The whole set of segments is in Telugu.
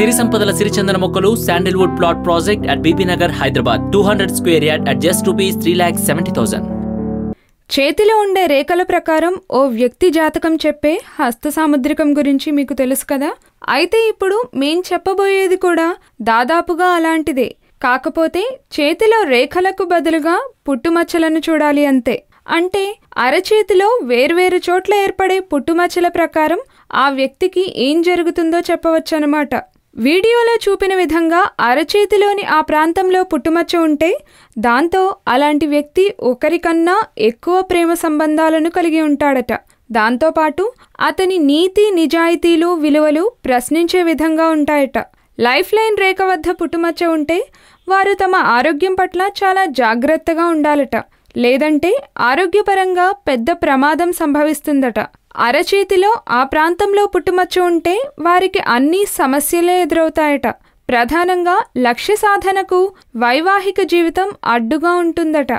సిరి సంపదల సిరిచందన మొక్కలు sandalwood plot project at Bibinagar Hyderabad two hundred square yard at just rupees three lakhs seventy thousand చేతిలో ఉండే రేఖల ప్రకారం ఓ వ్యక్తి జాతకం చెప్పే హస్త సాముద్రికం గురించి మీకు తెలుసు కదా? అయితే ఇప్పుడు మేం చెప్పబోయేది కూడా దాదాపుగా అలాంటిదే. కాకపోతే చేతిలో రేఖలకు బదులుగా పుట్టుమచ్చలను చూడాలి అంతే. అంటే అరచేతిలో వేర్వేరు చోట్ల ఏర్పడే పుట్టుమచ్చల ప్రకారం ఆ వ్యక్తికి ఏం జరుగుతుందో చెప్పవచ్చనమాట వీడియోలో చూపిన విధంగా అరచేతిలోని ఆ ప్రాంతంలో పుట్టుమచ్చ ఉంటే దాంతో అలాంటి వ్యక్తి ఒకరికన్నా ఎక్కువ ప్రేమ సంబంధాలను కలిగి ఉంటాడట. దాంతోపాటు అతని నీతి నిజాయితీలు విలువలు ప్రశ్నించే విధంగా ఉంటాయట. లైఫ్ లైన్ రేఖ వద్ద పుట్టుమచ్చ ఉంటే వారు తమ ఆరోగ్యం పట్ల చాలా జాగ్రత్తగా ఉండాలట. లేదంటే ఆరోగ్యపరంగా పెద్ద ప్రమాదం సంభవిస్తుందట. అరచేతిలో ఆ ప్రాంతంలో పుట్టుమచ్చ ఉంటే వారికి అన్ని సమస్యలే ఎదురవుతాయట. ప్రధానంగా లక్ష్య సాధనకు వైవాహిక జీవితం అడ్డుగా ఉంటుందట.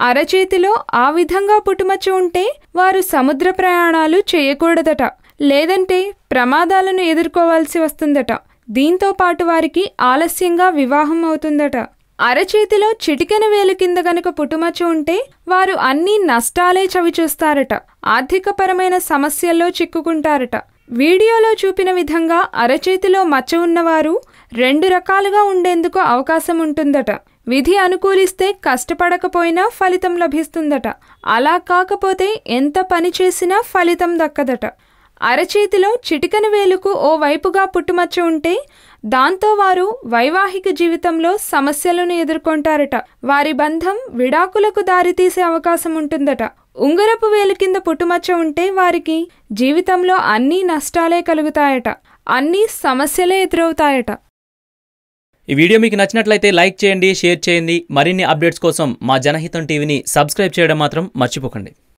అరచేతిలో ఆ విధంగా పుట్టుమచ్చ ఉంటే వారు సముద్ర ప్రయాణాలు చేయకూడదట. లేదంటే ప్రమాదాలను ఎదుర్కోవాల్సి వస్తుందట. దీంతో పాటు వారికి ఆలస్యంగా వివాహం అవుతుందట. అరచేతిలో చిటికెన వేలు కింద గనుక పుట్టుమచ్చ ఉంటే వారు అన్ని నష్టాలే చవిచూస్తారట ఆర్థికపరమైన సమస్యల్లో చిక్కుకుంటారట. వీడియోలో చూపిన విధంగా అరచేతిలో మచ్చ ఉన్నవారు రెండు రకాలుగా ఉండేందుకు అవకాశం ఉంటుందట. విధి అనుకూలిస్తే కష్టపడకపోయినా ఫలితం లభిస్తుందట. అలా కాకపోతే ఎంత పని చేసినా ఫలితం దక్కదట. అరచేతిలో చిటికన వేలుకు ఓ వైపుగా పుట్టుమచ్చ ఉంటే దాంతో వారు వైవాహిక జీవితంలో సమస్యలను ఎదుర్కొంటారట. వారి బంధం విడాకులకు దారితీసే అవకాశం ఉంటుందట. ఉంగరపు వేలు కింద పుట్టుమచ్చ ఉంటే వారికి జీవితంలో అన్ని నష్టాలే కలుగుతాయట. అన్ని సమస్యలే ఎదురవుతాయట. ఈ వీడియో మీకు నచ్చినట్లయితే లైక్ చేయండి షేర్ చేయండి. మరిన్ని అప్డేట్స్ కోసం మా జనహితం టీవీని సబ్స్క్రైబ్ చేయడం మాత్రం మర్చిపోకండి.